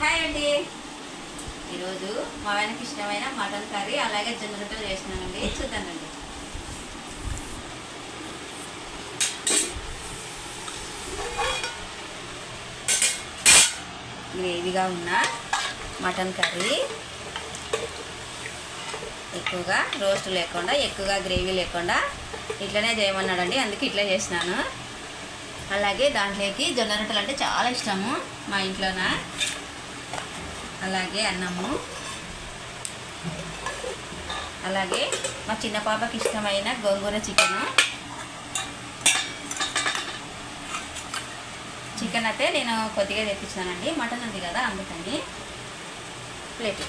Hi అండి. ఈరోజు మా ఆయనకి ఇష్టమైన మటన్ కర్రీ అలాగే జొన్న రొట్టెలు చేసినానండి చూద్దానండి గ్రేవీగా ఉన్న మటన్ కర్రీ. ఎక్కువగా రోస్ట్ లేకుండా ఎక్కువగా గ్రేవీ లేకుండా ఇట్లనే చేయమన్నాడండి. అందుకే ఇట్లా చేసినాను. అలాగే దాంట్లోకి జొన్న రొట్టెలు అంటే చాలా ఇష్టము మా ఇంట్లోన. అలాగే అన్నము. అలాగే మా చిన్న పాపకి ఇష్టమైన గోంగూర చికెన్. చికెన్ అయితే నేను కొద్దిగా తెప్పించానండి మటన్ ఉంది కదా అందుకని ప్లేట్.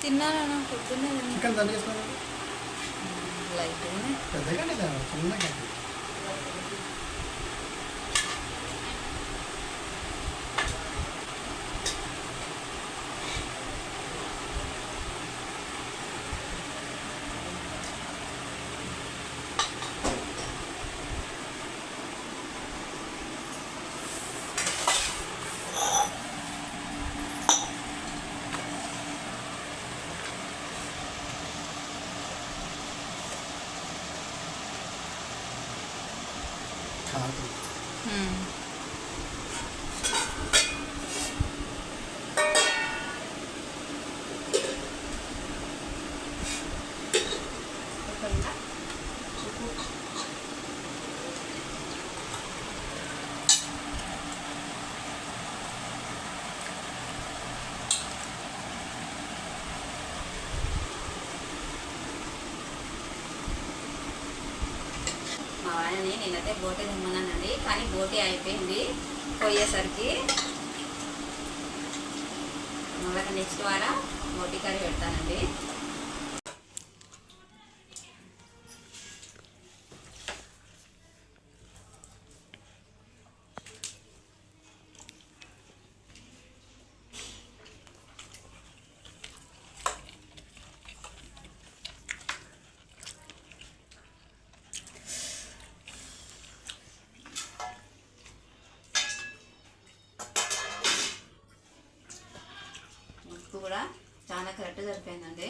తిన్నాను పొద్దున్నే చికెన్ దాన్ని పెద్దగా చిన్నగా కాదు మా ఆయనని నేనైతే బోటి తిమ్మన్నానండి. కానీ బోటి అయిపోయింది పోయేసరికి. మళ్ళీ నెక్స్ట్ వారం బోటి కర్రీ పెడతానండి. కూడా చాలా కరెక్ట్ సరిపోయిందండి.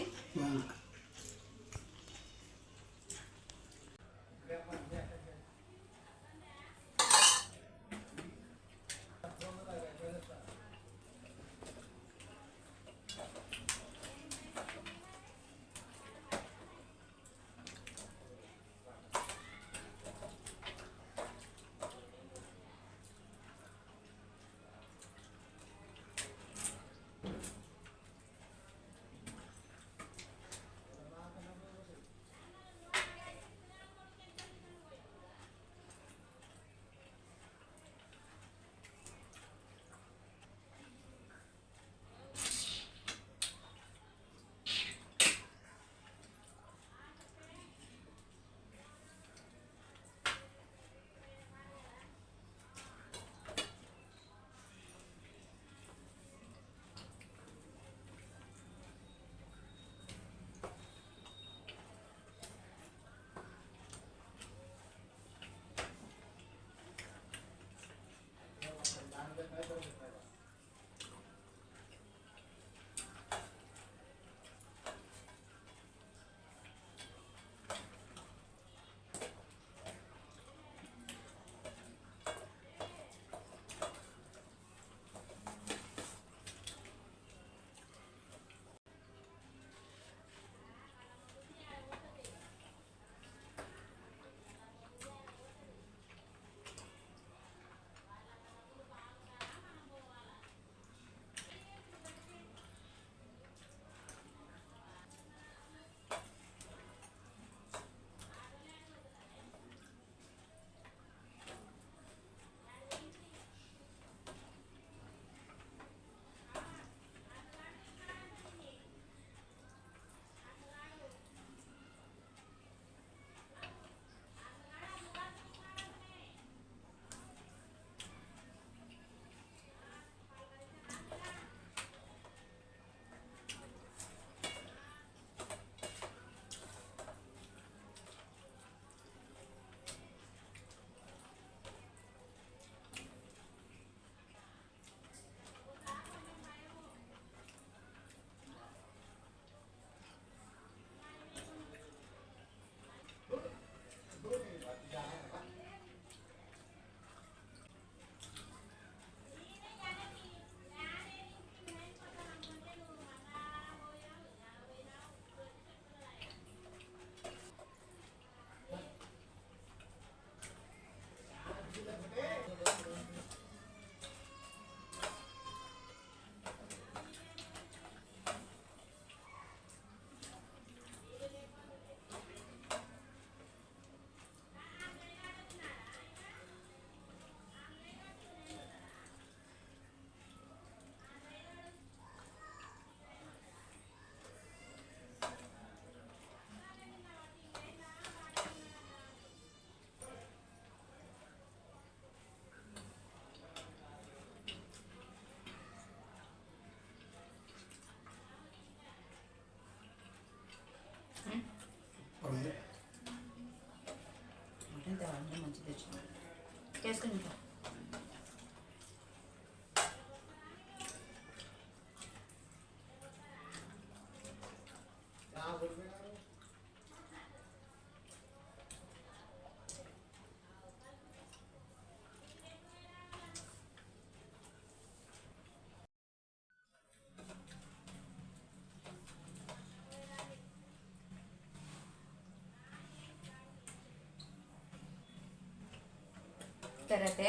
చేసుకుని ఇక్కడైతే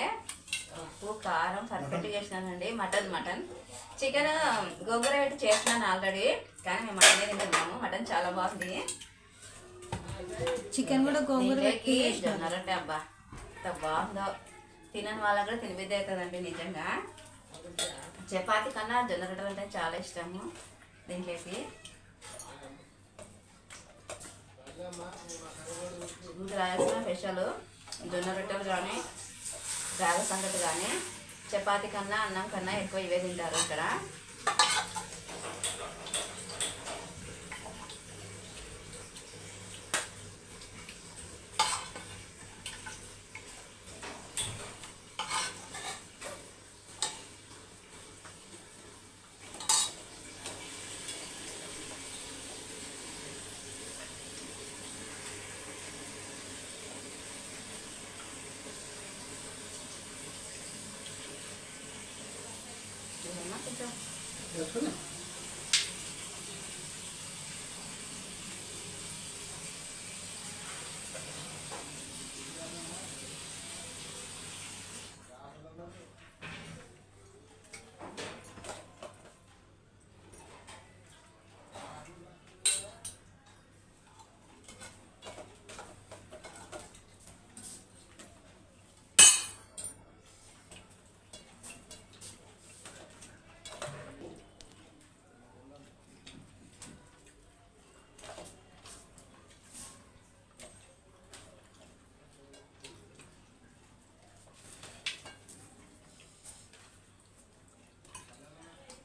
ఉప్పు కారం పర్ఫెక్ట్గా చేసినానండి మటన్ మటన్. చికెన్ గోంగూర పెట్టి చేసినాను ఆల్రెడీ కానీ మేము మటనే తింటున్నాము మటన్ చాలా బాగుంది. చికెన్ కూడా గోంగూర పెట్టి అబ్బా ఎంత బాగుందో. తినని వాళ్ళకి కూడా తినిపిద్ది అవుతుందండి నిజంగా. చపాతి కన్నా జొన్న రొట్టెలు అంటే చాలా ఇష్టము దీంట్లోకి. రాయాల్సిన స్పెషల్ జొన్న రొట్టెలు కానీ రాగ సంగతి కానీ చపాతి కన్నా అన్నం కన్నా ఎక్కువ ఇవే తింటారు ఇక్కడ.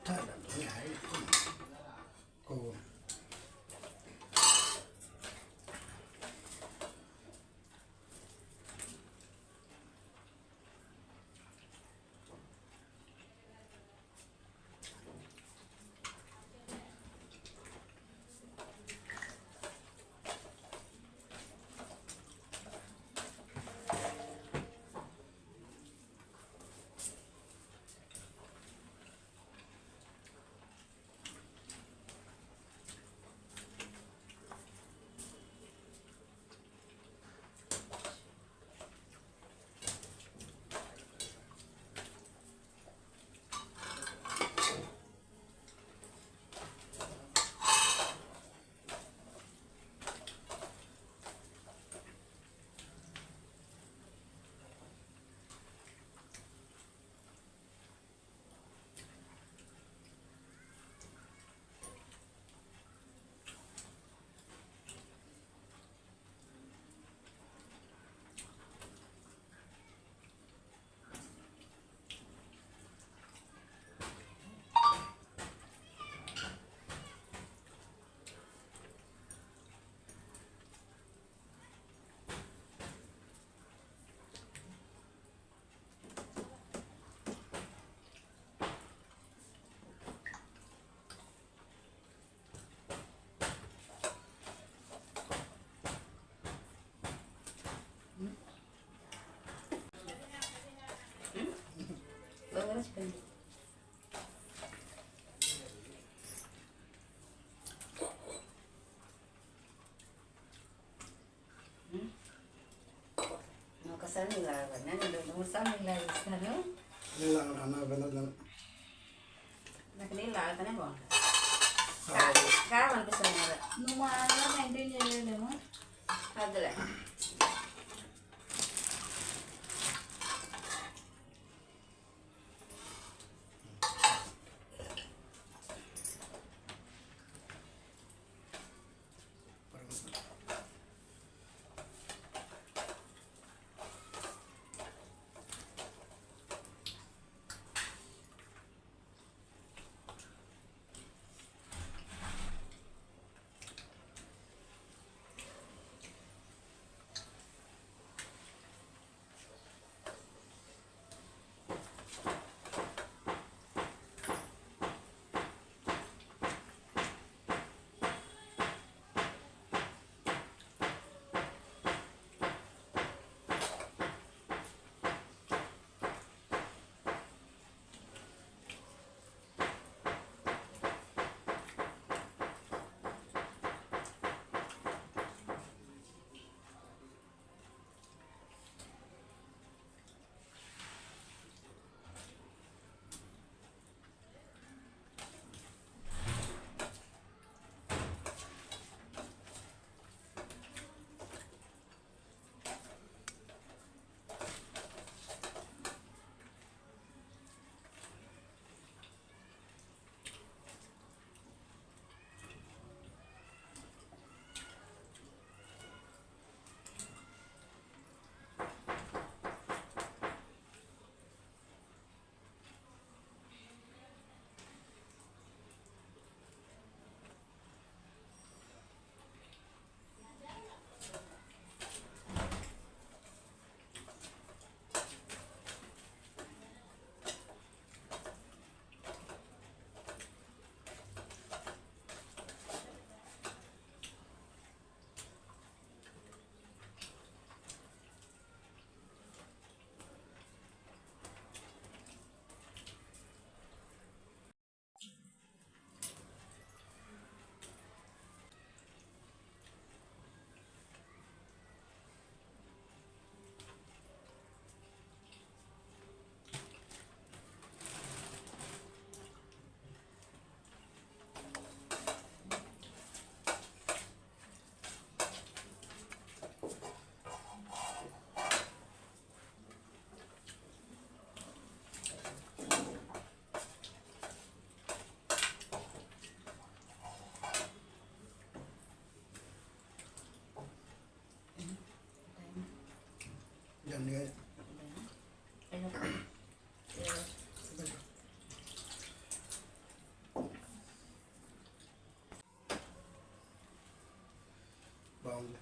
Thôi, làm. గోంగూర చికెన్ ఒకసారి నీళ్ళు తాగబడి నేను రెండు మూడు సార్లు నీళ్ళు బెందలు నాకు నీళ్ళు తాగితేనే బాగుంటుంది. కారం అనిపిస్తుంది కదా నువ్వు మా మెయింటైన్ చేయలేదేమో? వద్దులే. దండిగా బాగుంది.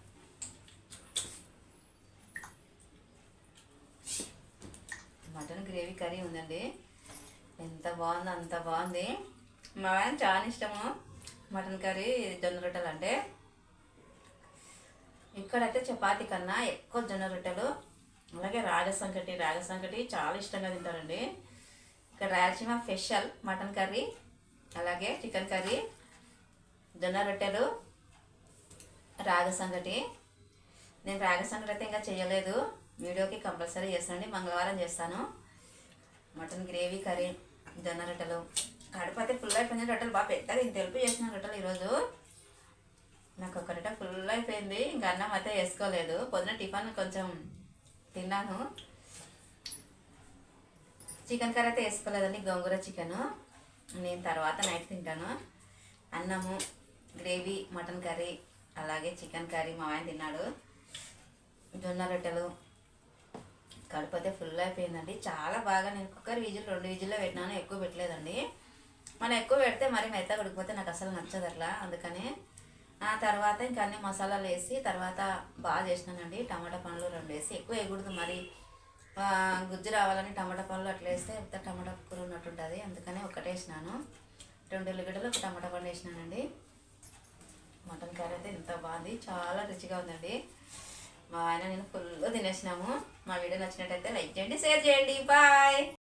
మటన్ గ్రేవీ కర్రీ ఉందండి. ఎంత బాగుందో అంత బాగుంది. మా ఆయన చాలా ఇష్టము మటన్ కర్రీ జొన్న రొట్టెలు అంటే ఇక్కడైతే చపాతీ కన్నా ఎక్కువ జొన్న రొట్టెలు అలాగే రాగసంకటి రాగసంకటి చాలా ఇష్టంగా తింటారండి. ఇక్కడ రాయలసీమ స్పెషల్ మటన్ కర్రీ అలాగే చికెన్ కర్రీ జొన్న రొట్టెలు రాగ సంకటి. నేను రాగ సంగటి అయితే ఇంకా చేయలేదు. వీడియోకి కంపల్సరీ చేస్తానండి. మంగళవారం చేస్తాను. మటన్ గ్రేవీ కర్రీ జొన్న రొట్టెలు. కడుపు అయితే ఫుల్ అయిపోయింది. రొట్టెలు బాగా పెద్దగా ఇంత తెలుపు చేసిన రొట్టెలు ఈరోజు. నాకు ఒక రొట్టె ఫుల్ అయిపోయింది. ఇంకా అన్నం అయితే వేసుకోలేదు. పొద్దున టిఫిన్ కొంచెం తిన్నాను. చికెన్ కర్రీ అయితే వేసుకోలేదండి గోంగూర చికెను. నేను తర్వాత నైట్ తింటాను. అన్నము గ్రేవీ మటన్ కర్రీ అలాగే చికెన్ కర్రీ మా ఆయన తిన్నాడు. జొన్న రొట్టెలు కడుపు అయితే ఫుల్ అయిపోయిందండి. చాలా బాగా నేను కుక్కర్ విజిల్ రెండు విజిల్లో పెట్టినాను ఎక్కువ పెట్టలేదండి. మనం ఎక్కువ పెడితే మరి మెత్తగా ఉడికిపోతే నాకు అసలు నచ్చదు అట్లా. అందుకని ఆ తర్వాత ఇంకా అన్ని మసాలాలు వేసి తర్వాత బాగా చేసినానండి. టమాటా పండ్లు రెండు వేసి. ఎక్కువ వేయకూడదు మరి. గుజ్జు రావాలని టమాటా పండ్లు అట్లా వేస్తే ఎంత టమాటా కూర ఉన్నట్టు ఉంటుంది అందుకని ఒకటే వేసినాను. రెండు ఉల్లిగడ్డలు ఒక టమాటా పండు వేసినానండి. మటన్ కర్రీ అయితే ఎంత బాగుంది. చాలా రుచిగా ఉందండి. మా ఆయన నేను ఫుల్ తినేసినాము. మా వీడియో నచ్చినట్టయితే లైక్ చేయండి షేర్ చేయండి. బాయ్!